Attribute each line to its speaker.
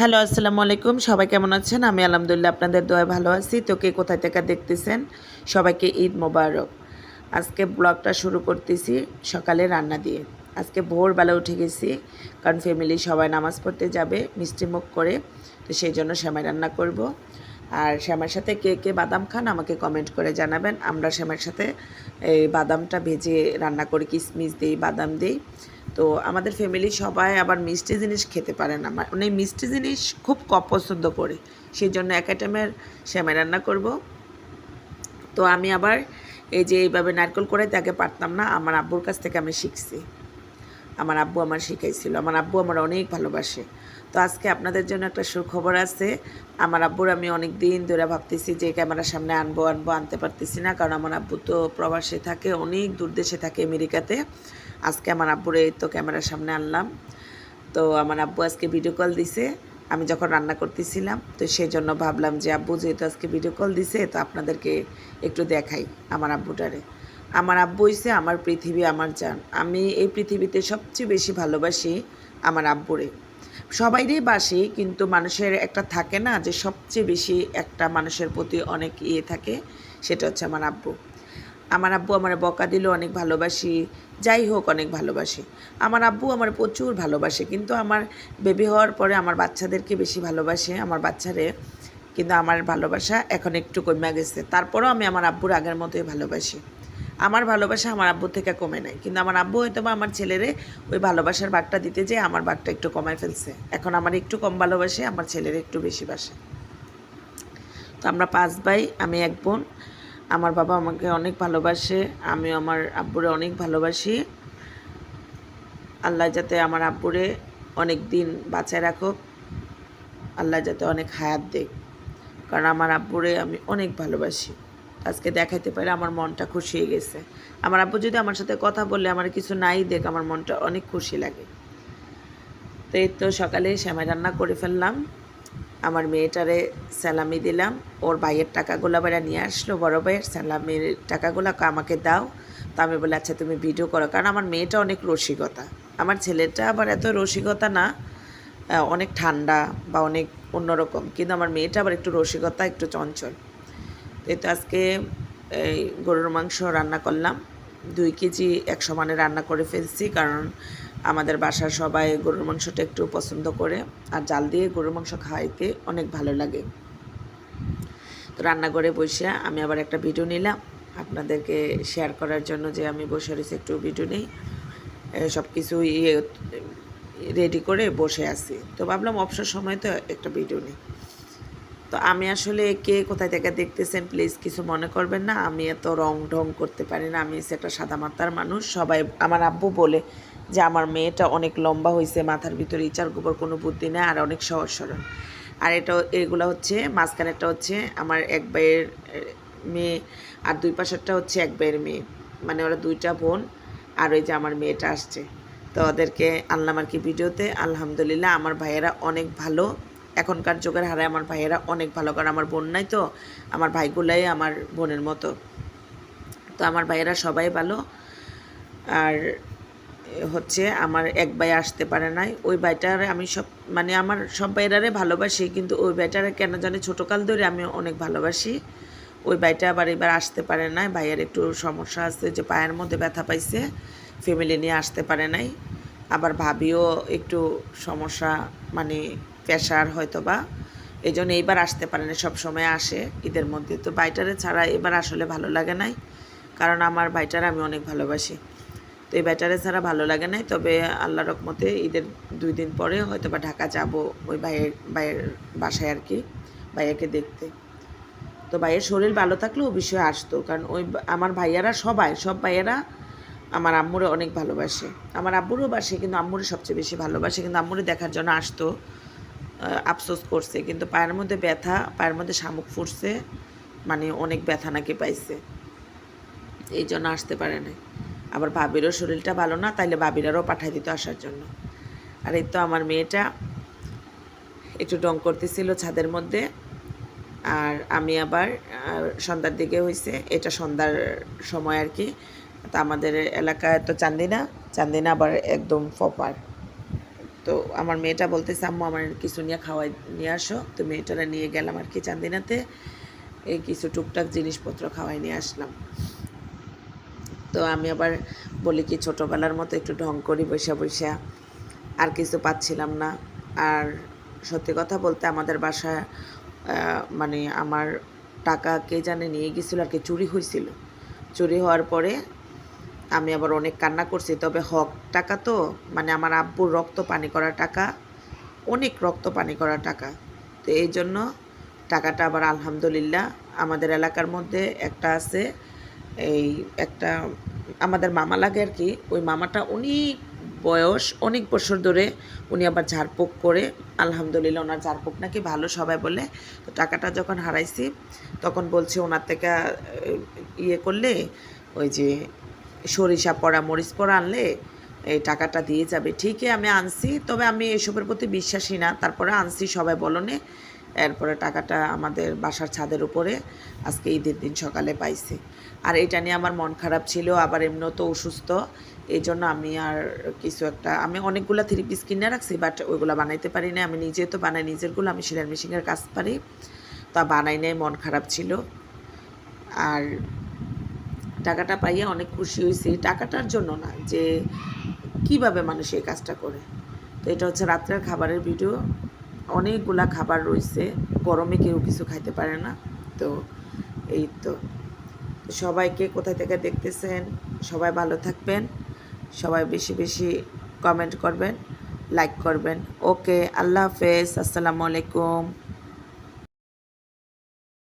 Speaker 1: Hello, আসসালামু আলাইকুম। সবাই কেমন আছেন? আমি আলহামদুলিল্লাহ আপনাদের দোয়ায় ভালো আছি। তো কে কোথায় থেকে দেখতেছেন? সবাইকে ঈদ মোবারক। আজকে ব্লগটা শুরু করতেছি সকালে রান্না দিয়ে। আজকে ভোরবেলা উঠে গেছি, কারণ ফ্যামিলি সবাই নামাজ পড়তে যাবে মিষ্টি মুখ করে। তো সেই জন্য সেমাই রান্না করব। আর শ্যামার সাথে কে কে বাদাম খান আমাকে কমেন্ট করে জানাবেন। আমরা শ্যামার সাথে এই বাদামটা ভেজে রান্না করি কিশমিশ দিই, বাদাম দিই। তো আমাদের ফ্যামিলি সবাই আবার মিষ্টি জিনিস খেতে পারে না। মানে মিষ্টি জিনিস খুব কম পছন্দ করে। সেই জন্য এক আইটেমের শ্যামাই রান্না করব। তো আমি আবার এই যে এইভাবে নারকেল করে তাকে পারতাম না, আমার আব্বুর কাছ থেকে আমি শিখছি। আমার আব্বু আমার শিখাইছিল। আমার আব্বু আমার অনেক ভালোবাসে। তো আজকে আপনাদের জন্য একটা সুখবর আছে। আমার আব্বুর আমি অনেক দিন ধরে ভাবতেছি যে ক্যামেরার সামনে আনব আনব, আনতে পারতেছি না। কারণ আমার আব্বু তো প্রবাসে থাকে, অনেক দূর দেশে থাকে আমেরিকাতে। আজকে আমার আব্বুর এই তো ক্যামেরার সামনে আনলাম। তো আমার আব্বু আজকে ভিডিও কল দিছে। আমি যখন রান্না করতেছিলাম, তো সেই জন্য ভাবলাম যে আব্বু যেহেতু আজকে ভিডিও কল দিছে, তো আপনাদেরকে একটু দেখাই আমার আব্বুটারে। আমার আব্বু হইছে আমার পৃথিবী, আমার জান। আমি এই পৃথিবীতে সবচেয়ে বেশি ভালোবাসি আমার আব্বুরে। সবাইরই বাসি, কিন্তু মানুষের একটা থাকে না যে সবচেয়ে বেশি একটা মানুষের প্রতি অনেক ইয়ে থাকে, সেটা হচ্ছে আমার আব্বু। আমার আব্বু আমার বকা দিলেও অনেক ভালোবাসি, যাই হোক অনেক ভালোবাসি। আমার আব্বু আমার প্রচুর ভালোবাসে, কিন্তু আমার বেবি হওয়ার পরে আমার বাচ্চাদেরকে বেশি ভালোবাসে, আমার বাচ্চারে, কিন্তু আমার ভালোবাসা এখন একটু কমে গেছে। তারপরেও আমি আমার আব্বুর আগের মতোই ভালোবাসি। আমার ভালোবাসা আমার আব্বু থেকে কমে নাই। কিন্তু আমার আব্বু হয়তো বা আমার ছেলেরে ওই ভালোবাসার বাঘটা দিতে যেয়ে আমার বাঘটা একটু কমায় ফেলছে। এখন আমার একটু কম ভালোবাসে, আমার ছেলের একটু বেশি বাসে। তো আমরা পাঁচ ভাই, আমি এক বোন, আমার বাবা আমাকে অনেক ভালোবাসে আমি আমার আব্বুরে অনেক ভালোবাসি। আল্লাহ যাতে আমার আব্বুরে অনেক দিন বাঁচায় রাখুক, আল্লাহ যাতে অনেক হায়াত দেয় কারণ আমার আব্বুরে আমি অনেক ভালোবাসি। আজকে দেখাইতে পারে আমার মনটা খুশি হয়ে গেছে। আমার আব্বু যদি আমার সাথে কথা বললে আমার কিছু নাই দেখ, আমার মনটা অনেক খুশি লাগে। তো এই তো সকালে শ্যামাই রান্না করে ফেললাম। আমার মেয়েটারে স্যালামি দিলাম। ওর ভাইয়ের টাকাগুলো বেড়া নিয়ে আসলো, বড় ভাইয়ের স্যালামির টাকাগুলো আমাকে দাও। তো আমি বলে আচ্ছা তুমি ভিডিও করো। কারণ আমার মেয়েটা অনেক রসিকতা। আমার ছেলেটা আবার এত রসিকতা না অনেক ঠান্ডা বা অনেক অন্যরকম। কিন্তু আমার মেয়েটা আবার একটু রসিকতা, একটু চঞ্চল। তো আজকে, এই গরুর মাংস রান্না করলাম। দুই কেজি এক সমানে রান্না করে ফেলছি কারণ আমাদের বাসার সবাই গরুর মাংসটা একটু পছন্দ করে আর জাল দিয়ে গরুর মাংস খাইতে অনেক ভালো লাগে। তো রান্না করে বসে আমি আবার একটা ভিডিও নিলাম। আপনাদেরকে শেয়ার করার জন্য যে আমি বসে রয়েছি একটু ভিডিও নিই। সব কিছু ইয়ে রেডি করে বসে আছি। তো ভাবলাম অবসর সময় তো একটা ভিডিও নিই। তো আমি আসলে কে কোথায় থেকে দেখতেছেন প্লিজ কিছু মনে করবেন না। আমি এত রং ঢং করতে পারি না। আমি সেটা সাদা মাথার মানুষ। সবাই আমার আব্বু বলে যে, আমার মেয়েটা অনেক লম্বা হয়েছে মাথার ভিতরে ইচার গোবর কোনো বুদ্ধি নেই আর অনেক সহজ সরল। আর এটা এগুলো হচ্ছে, মাঝখানেরটা হচ্ছে আমার এক ভাইয়ের মেয়ে আর দুই পাশেরটা হচ্ছে এক ভাইয়ের মেয়ে। মানে ওরা দুইটা বোন আর ওই যে আমার মেয়েটা আসছে। তো ওদেরকে আনলাম আর কি ভিডিওতে। আলহামদুলিল্লাহ আমার ভাইয়েরা অনেক ভালো। এখনকার যুগের হারে আমার ভাইয়েরা অনেক ভালো কারণ আমার বোন নাই তো, আমার ভাইগুলাই আমার বোনের মতো। তো আমার ভাইয়েরা সবাই ভালো। আর হচ্ছে আমার এক ভাই আসতে পারে নাই, ওই ভাইটারে আমি সব মানে আমার সব ভাইয়েরারে ভালোবাসি, কিন্তু ওই ভাইটারে কেন জানি ছোটোকাল ধরে আমি অনেক ভালোবাসি। ওই ভাইটা আবার এবার আসতে পারে নাই, ভাইয়ের একটু সমস্যা আছে যে পায়ের মধ্যে ব্যথা পাইছে ফ্যামিলি নিয়ে আসতে পারে নাই। আবার ভাবিও একটু সমস্যা মানে প্রেশার হয়তো বা এই জন্য এইবার আসতে পারে না সব সময় আসে ঈদের মধ্যে। তো ভাইটারে ছাড়া এবার আসলে ভালো লাগে নাই, কারণ আমার ভাইটারে আমি অনেক ভালোবাসি। তো এই ব্যাটারে ছাড়া ভালো লাগে নাই, তবে আল্লাহ রকমতে ঈদের দুই দিন পরে হয়তো বা ঢাকা যাব ওই ভাইয়ের ভাইয়ের বাসায় আর কি, ভাইয়াকে দেখতে। তো ভাইয়ের শরীর ভালো থাকলে ও বিষয়ে আসতো, কারণ ওই আমার ভাইয়ারা সবাই, সব ভাইয়ারা আমার আম্মুরে অনেক ভালোবাসে। আমার আব্বুরও বাসে, কিন্তু আম্মুরে সবচেয়ে বেশি ভালোবাসে, কিন্তু আম্মুরে দেখার জন্য আসতো। আফসোস করছে, কিন্তু পায়ের মধ্যে ব্যথা, পায়ের মধ্যে শামুক ফুটছে মানে অনেক ব্যথা নাকি পাইছে। এই জন্য আসতে পারে না আবার ভাবিরও শরীরটা ভালো না, তাইলে ভাবিরারও পাঠাই দিত আসার জন্য। আর এই তো আমার মেয়েটা একটু ডং করতেছিল ছাদের মধ্যে, আর আমি আবার সন্ধ্যার দিকে হয়েছে এটা সন্ধ্যার সময় আর কি। তা আমাদের এলাকায় তো চান্দিনা চান্দিনা আবার একদম ফপার তো আমার মেয়েটা বলতেছে আম্মু আমার কিছু নিয়ে খাওয়াই নিয়ে আসো। তো মেয়েটারা নিয়ে গেলাম আর কি চান্দিনাতে। এই কিছু টুকটাক জিনিসপত্র খাওয়াই নিয়ে আসলাম। তো আমি আবার বলি কি ছোটোবেলার মতো একটু ঢং করি বৈশা বৈশা আর কিছু পাচ্ছিলাম না। আর সত্যি কথা বলতে আমাদের আহ, মানে আমার টাকা কে জানে নিয়ে গেছিল আর কি চুরি হয়েছিল চুরি হওয়ার পরে আমি আবার অনেক কান্না করছি, তবে হক টাকা তো মানে আমার আব্বুর রক্ত পানি করা টাকা, অনেক রক্ত পানি করা টাকা। তো এই জন্য টাকাটা আবার আলহামদুলিল্লাহ আমাদের এলাকার মধ্যে একটা আছে, এই একটা আমাদের মামা লাগে আর কি, ওই মামাটা অনেক বয়স, অনেক বছর ধরে উনি আবার ঝাড়ফুঁক করে, আলহামদুলিল্লাহ ওনার ঝাড়ফুঁক নাকি ভালো সবাই বলে, তো টাকাটা যখন হারাইছি তখন বলছে ওনার থেকে ইয়ে করলে ওই যে সরিষা পড়া, মরিচ পড়া আনলে এই টাকাটা দিয়ে যাবে। ঠিকই আমি আনছি, তবে আমি এসবের প্রতি বিশ্বাসী না। তারপরে আনছি, সবাই বলনে। এরপরে টাকাটা আমাদের বাসার ছাদের উপরে আজকে ঈদের দিন সকালে পাইছি। আর এটা নিয়ে আমার মন খারাপ ছিল, আবার এমনিও তো অসুস্থ। এই জন্য আমি আর কিছু একটা, আমি অনেকগুলো থ্রি পিস কিনে রাখছি বাট ওইগুলো বানাইতে পারি না আমি নিজে তো বানাই, নিজেরগুলো আমি সেলাই মেশিনের কাজ পারি। তা বানাই নাই, মন খারাপ ছিল। আর টাকাটা পাইয়ে অনেক খুশি হয়েছি টাকাটার জন্য না, যে কীভাবে মানুষ এই কাজটা করে। তো এটা হচ্ছে রাত্রের খাবারের ভিডিও। অনেকগুলা খাবার রয়েছে গরমে কেউ কিছু খাইতে পারে না। তো এই তো। সবাইকে কোথায় থেকে দেখতেছেন? সবাই ভালো থাকবেন। সবাই বেশি বেশি কমেন্ট করবেন লাইক করবেন। ওকে আল্লাহ হাফেজ, আসসালামু আলাইকুম।